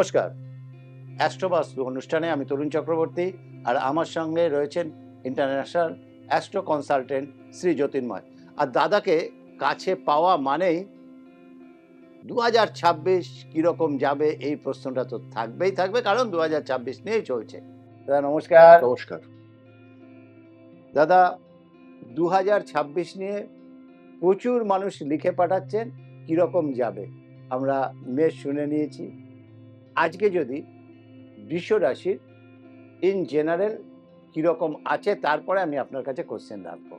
নমস্কার। অ্যাস্ট্রোবাস্তু অনুষ্ঠানে আমি তরুণ চক্রবর্তী আর আমার সঙ্গে রয়েছেন international astro consultant Shri Jyotirmoy. আর দাদাকে কাছে পাওয়া মানেই দু হাজার ছাব্বিশ কীরকম যাবে এই প্রশ্নটা তো থাকবেই থাকবে কারণ দু হাজার ছাব্বিশ নিয়েই চলছে। দাদা নমস্কার। নমস্কার। দাদা দু হাজার ছাব্বিশ নিয়ে প্রচুর মানুষ লিখে পাঠাচ্ছেন কীরকম যাবে? আমরা মেষ শুনে নিয়েছি। আজকে যদি বৃষ রাশির ইন জেনারেল কীরকম আছে তারপরে আমি আপনার কাছে কোশ্চেন রাখব।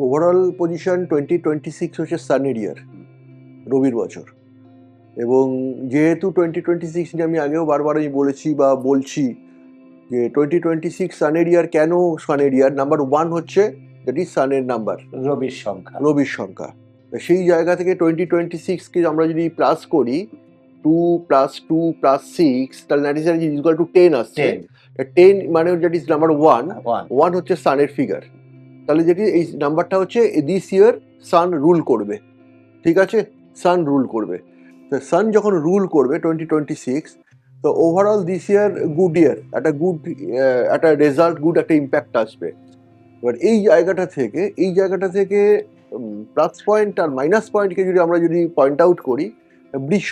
Overall position twenty twenty six হচ্ছে সানের ইয়ার রবির বছর। এবং যেহেতু টোয়েন্টি টোয়েন্টি সিক্স নিয়ে আমি আগেও বারবার আমি বলেছি বা বলছি যে টোয়েন্টি টোয়েন্টি সিক্স সানের ইয়ার কেন সানের ইয়ার নাম্বার ওয়ান হচ্ছে দ্যাট ইজ সানের নাম্বার রবির সংখ্যা। রবির সংখ্যা। সেই জায়গা থেকে টোয়েন্টি টোয়েন্টি সিক্সকে আমরা যদি প্লাস করি two plus two plus six তাহলে ইজ ইকুয়াল টু টেন আসছে। টেন মানে that is number one one হচ্ছে সানের ফিগার তাহলে যেটি এই নাম্বারটা হচ্ছে দিস ইয়ার সান রুল করবে। ঠিক আছে? সান রুল করবে। তো সান যখন রুল করবে টোয়েন্টি টোয়েন্টি সিক্স তো overall this year good year একটা গুড একটা রেজাল্ট গুড একটা ইম্প্যাক্ট আসবে। এবার এই জায়গাটা থেকে এই জায়গাটা থেকে প্লাস পয়েন্ট আর মাইনাস পয়েন্টকে যদি আমরা যদি পয়েন্ট আউট করি বৃষ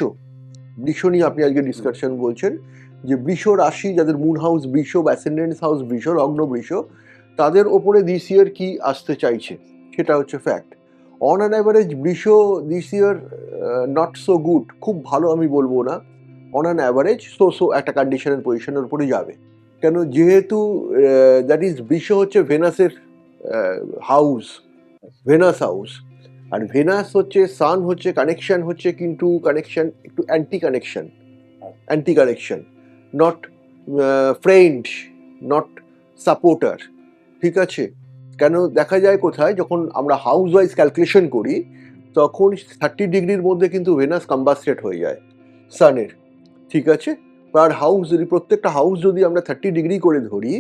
বৃষ নিয়ে আপনি আজকে ডিসকাশন বলছেন, যে বৃষ রাশি যাদের মুন হাউস বৃষ অ্যাসেন্ডেন্স হাউস বৃষ লগ্ন বৃষ, তাদের ওপরে দিস ইয়ার কী আসতে চাইছে? সেটা হচ্ছে ফ্যাক্ট অন অ্যান অ্যাভারেজ বৃষ this year not so good খুব ভালো আমি বলব না। On an average so so একটা কন্ডিশনের পজিশনের উপরে যাবে। কেন? যেহেতু দ্যাট ইজ বৃষ হচ্ছে ভেনাসের হাউস ভেনাস হাউস আর ভেনাস হচ্ছে সান হচ্ছে কানেকশন হচ্ছে কিন্তু কানেকশন একটু anti connection anti connection not friend not supporter ঠিক আছে? কেন দেখা যায় কোথায়? যখন আমরা হাউস ওয়াইজ ক্যালকুলেশন করি তখন থার্টি ডিগ্রির মধ্যে কিন্তু ভেনাস কম্বাস্টেড হয়ে যায় সানের ঠিক আছে? পার হাউস যদি প্রত্যেকটা হাউস যদি আমরা থার্টি ডিগ্রি করে ধরি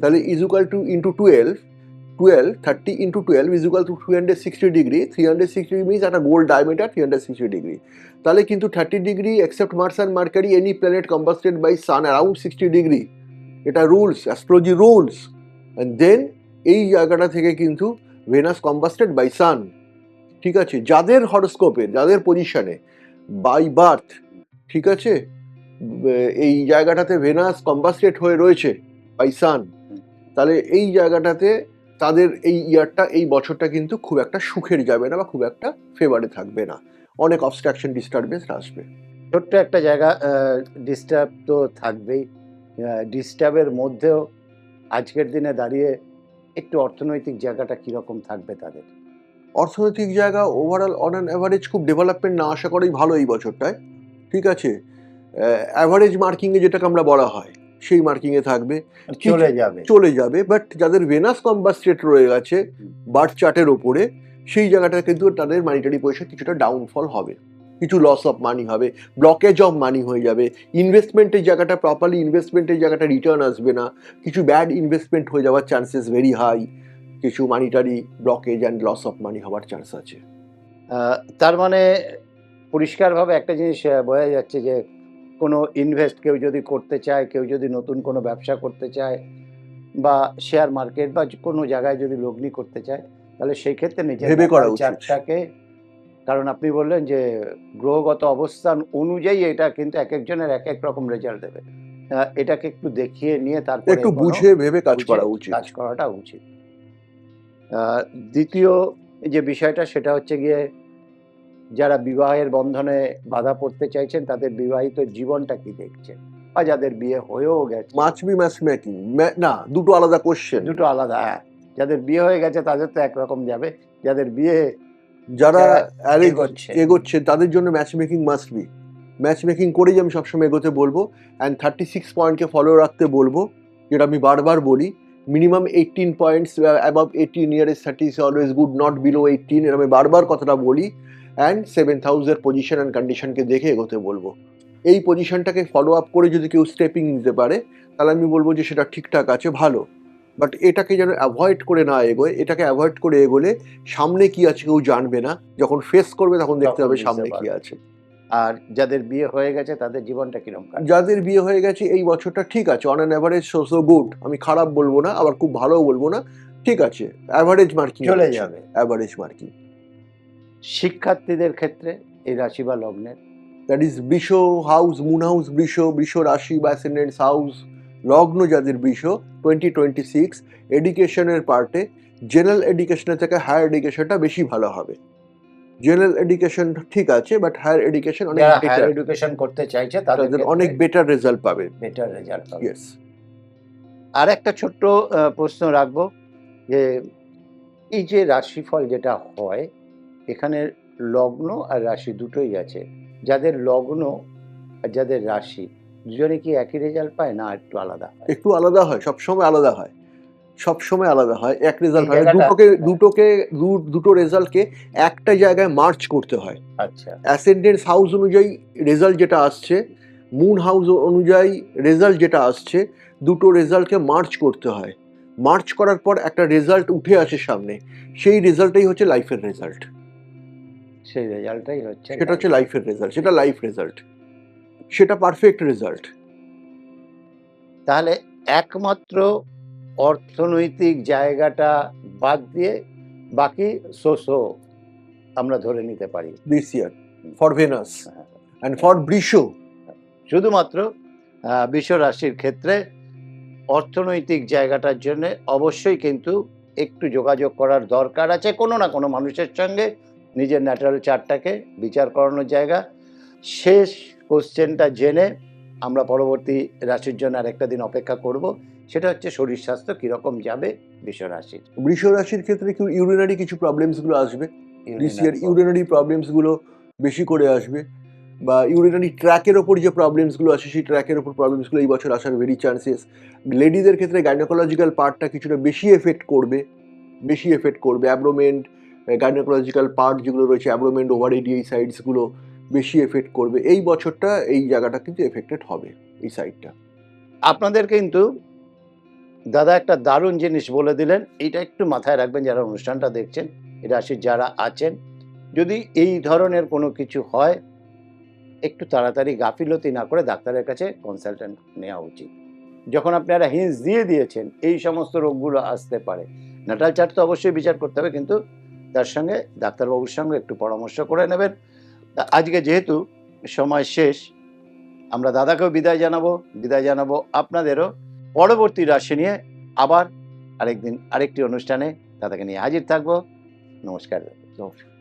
তাহলে equal to into twelve twelve thirty into twelve equal to three hundred sixty degree three hundred sixty means একটা গোল diameter three hundred sixty degree তাহলে কিন্তু thirty degree except Mars and Mercury any planet combusted by sun around sixty degree এটা rules astrology rules and then এই জায়গাটা থেকে কিন্তু venous কম্বাস্টেড by সান ঠিক আছে? যাদের হরস্কোপে যাদের পজিশনে বাই বার্থ ঠিক আছে? এই জায়গাটাতে ভেনাস কম্বাস্টেড হয়ে রয়েছে বাই সান তাহলে এই জায়গাটাতে তাদের এই ইয়ারটা এই বছরটা কিন্তু খুব একটা সুখের যাবে না বা খুব একটা ফেভারে থাকবে না। অনেক অবস্ট্রাকশন ডিস্টারবেন্স আসবে। ছোট্ট একটা জায়গা ডিস্টার্ব তো থাকবেই। ডিস্টার্বের মধ্যেও আজকের দিনে দাঁড়িয়ে একটু অর্থনৈতিক জায়গাটা কীরকম থাকবে তাদের? অর্থনৈতিক জায়গা ওভারঅল অন অ্যান অ্যাভারেজ খুব ডেভেলপমেন্ট না আশা করাই ভালো এই বছরটায়। ঠিক আছে? অ্যাভারেজ মার্কিংয়ে যেটাকে আমরা বলা হয়। সেই মার্কিংয়ে থাকবে। চলে যাবে। চলে যাবে বাট যাদের ভেনাস কম্বাস্টেট রয়ে গেছে বার্থ চার্টের ওপরে সেই জায়গাটা কিন্তু তাদের মানিটারি পয়সা কিছুটা ডাউনফল হবে। কিছু লস অফ মানি হবে ব্লকেজ অফ মানি হয়ে যাবে ইনভেস্টমেন্টের জায়গাটা প্রপারলি ইনভেস্টমেন্টের জায়গাটা রিটার্ন আসবে না কিছু ব্যাড ইনভেস্টমেন্ট হয়ে যাওয়ার চান্সেস ভেরি হাই কিছু monetary blockage and loss of money হওয়ার চান্স আছে। তার মানে পরিষ্কারভাবে একটা জিনিস বোঝা যাচ্ছে যে কোনো ইনভেস্ট কেউ যদি করতে চায় কেউ যদি নতুন কোনো ব্যবসা করতে চায় বা শেয়ার মার্কেট বা কোনো জায়গায় যদি লগ্নি করতে চায় তাহলে সেই ক্ষেত্রে নিজের ভেবে করা উচিত। চার্টটাকে কারণ আপনি বললেন যে গ্রহগত অবস্থান অনুযায়ী এটা কিন্তু এক একজনের এক এক রকম রেজাল্ট দেবে। এটাকে একটু দেখিয়ে নিয়ে তারপরে একটু বুঝে ভেবে কাজ করা উচিত। কাজ করাটা উচিত। দ্বিতীয় যে বিষয়টা সেটা হচ্ছে গিয়ে যারা বিবাহের বন্ধনে বাধা পড়তে চাইছেন তাদের বিবাহিত জীবনটা কি দেখছেন? বা যাদের বিয়ে হয়েও গেছে। মাছ বি ম্যাচ মেকিং না দুটো আলাদা কোশ্চেন দুটো আলাদা হ্যাঁ। যাদের বিয়ে হয়ে গেছে তাদের তো একরকম যাবে। যাদের বিয়ে যারা। এগোচ্ছে তাদের জন্য match making must be match making করেই আমি সবসময় এগোতে বলব অ্যান্ড থার্টি সিক্স পয়েন্টকে ফলো রাখতে বলব। যেটা আমি বারবার বলি minimum eighteen points above eighteen year is thirty is always good not below eighteen এর আমি বারবার কথাটা বলি। And seven thousand position and কন্ডিশনকে দেখে এগোতে বলব। এই পজিশনটাকে ফলো আপ করে যদি কেউ স্টেপিং নিতে পারে তাহলে আমি বলব যে সেটা ঠিকঠাক আছে ভালো। বাট এটাকে যেন অ্যাভয়েড করে না এগোয় এটাকে অ্যাভয়েড করে এগোলে সামনে কি আছে কেউ জানবে না। যখন ফেস করবে তখন দেখতে হবে সামনে কি আছে। আর যাদের বিয়ে হয়ে গেছে তাদের জীবনটা কীরকম? যাদের বিয়ে হয়ে গেছে এই বছরটা ঠিক আছে on an average so so good আমি খারাপ বলব না আবার খুব ভালোও বলব না ঠিক আছে। অ্যাভারেজ মার্কিং চলে যাবে। অ্যাভারেজ মার্কিং শিক্ষার্থীদের ক্ষেত্রে এই রাশি বা লগ্নের। দ্যাট ইজ বৃষ হাউস মুন হাউস বৃষ বৃষ রাশি বা অ্যাসেন্ডেন্স হাউস লগ্ন যাদের বৃষ টোয়েন্টি টোয়েন্টি সিক্স এডুকেশনের পার্টে জেনারেল এডুকেশনের থেকে হায়ার এডুকেশনটা বেশি ভালো হবে। জেনারেল এডুকেশন ঠিক আছে বাট হায়ার এডুকেশন অনেক হায়ার এডুকেশন করতে চাইছে তাদের অনেক বেটার রেজাল্ট পাবে। বেটার রেজাল্ট ইয়েস আর একটা ছোট্ট প্রশ্ন রাখব যে এই যে রাশিফল যেটা হয় এখানে লগ্ন আর রাশি দুটোই আছে। যাদের লগ্ন আর যাদের রাশি দুজনে কি একই রেজাল্ট পায় না একটু আলাদা? একটু আলাদা হয় সব সময় আলাদা হয়। সব সময় আলাদা হয় এক রেজাল্ট হয়। দুটোকে দুটোকে দুটো রেজাল্টকে একটা জায়গায় মার্চ করতে হয়। আচ্ছা। অ্যাসেন্ডেন্স হাউস অনুযায়ী রেজাল্ট যেটা আসছে মুন হাউস অনুযায়ী রেজাল্ট যেটা আসছে দুটো রেজাল্টকে মার্চ করতে হয়। মার্চ করার পর একটা রেজাল্ট উঠে আসে সামনে সেই রেজাল্টটাই হচ্ছে লাইফের রেজাল্ট সেই রেজাল্টটাই হচ্ছে সেটা হচ্ছে লাইফের রেজাল্ট সেটা লাইফ রেজাল্ট সেটা পারফেক্ট রেজাল্ট তাহলে একমাত্র অর্থনৈতিক জায়গাটা বাদ দিয়ে বাকি সোসো আমরা ধরে নিতে পারি। This year for Venus and for বৃষ শুধুমাত্র বিশ্ব রাশির ক্ষেত্রে অর্থনৈতিক জায়গাটার জন্য অবশ্যই কিন্তু একটু যোগাযোগ করার দরকার আছে কোনো না কোনো মানুষের সঙ্গে। নিজের ন্যাচারাল চার্টটাকে বিচার করানোর জায়গা। শেষ কোশ্চেনটা জেনে আমরা পরবর্তী রাশির জন্য আরেকটা দিন অপেক্ষা করব। সেটা হচ্ছে শরীর স্বাস্থ্য কীরকম যাবে বিশ্ব রাশির। বৃষ রাশির ক্ষেত্রে কি ইউরিনারি কিছু প্রবলেমসগুলো আসবে? দিস ইয়ার ইউরিনারি প্রবলেমসগুলো বেশি করে আসবে বা ইউরিনারি ট্র্যাকের ওপর যে প্রবলেমসগুলো আসে সেই ট্র্যাকের ওপর প্রবলেমসগুলো এই বছর আসার ভেরি চান্সেস লেডিদের ক্ষেত্রে গাইনোকোলজিক্যাল পার্টটা কিছুটা বেশি এফেক্ট করবে বেশি এফেক্ট করবে। অ্যাব্রোমেন্ট গাইনোকোলজিক্যাল পার্ট যেগুলো রয়েছে অ্যাব্রোমেন্ট ওভারেডি এই সাইডসগুলো বেশি এফেক্ট করবে। এই বছরটা এই জায়গাটা কিন্তু এফেক্টেড হবে, এই সাইডটা আপনাদের কিন্তু দাদা একটা দারুণ জিনিস বলে দিলেন এটা একটু মাথায় রাখবেন যারা অনুষ্ঠানটা দেখছেন এই রাশির যারা আছেন। যদি এই ধরনের কোনো কিছু হয়, একটু তাড়াতাড়ি গাফিলতি না করে ডাক্তারের কাছে কনসালটেন্ট নেওয়া উচিত। যখন আপনারা হিন্স দিয়ে দিয়েছেন, এই সমস্ত রোগগুলো আসতে পারে। নাটাল চার্ট তো অবশ্যই বিচার করতে হবে, কিন্তু তার সঙ্গে, ডাক্তারবাবুর সঙ্গে একটু পরামর্শ করে নেবেন। আজকে যেহেতু সময় শেষ, আমরা দাদাকেও বিদায় জানাব বিদায় জানাব আপনাদেরও। পরবর্তী রাশি নিয়ে আবার আরেকদিন আরেকটি অনুষ্ঠানে দাদাকে নিয়ে হাজির থাকব। নমস্কার। নমস্কার।